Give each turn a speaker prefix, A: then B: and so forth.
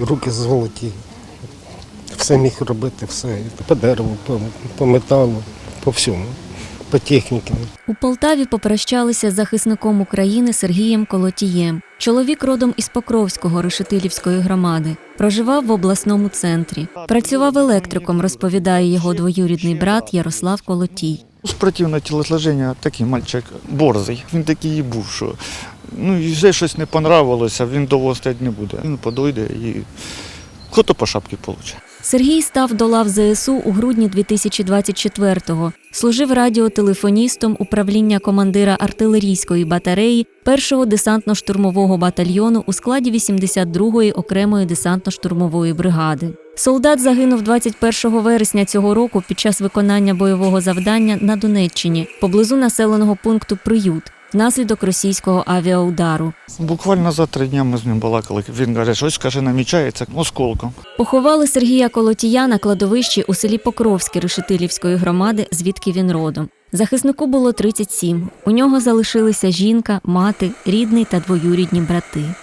A: руки золоті. Все міг робити, все. По дереву, по, по металу, по всьому, по техніці.
B: У Полтаві попрощалися з захисником України Сергієм Колотієм. Чоловік родом із Покровського Решетилівської громади. Проживав в обласному центрі. Працював електриком, розповідає його двоюрідний брат Ярослав Колотій.
C: Спортивне тілосложення такий мальчик борзий. Він такий і був, що ну, вже щось не понравилося, він довго не буде. Він подойде і хто по шапці получить.
B: Сергій став до лав ЗСУ у грудні 2024-го. Служив радіотелефоністом управління командира артилерійської батареї 1-го десантно-штурмового батальйону у складі 82-ї окремої десантно-штурмової бригади. Солдат загинув 21 вересня цього року під час виконання бойового завдання на Донеччині поблизу населеного пункту Приют внаслідок російського авіаудару.
C: Буквально за три дні ми з ним балакали. Він каже, щось каже, намічається осколком.
B: Поховали Сергія Колотія на кладовищі у селі Покровське Решетилівської громади, звідки він родом. Захиснику було 37. У нього залишилися жінка, мати, рідний та двоюрідні брати.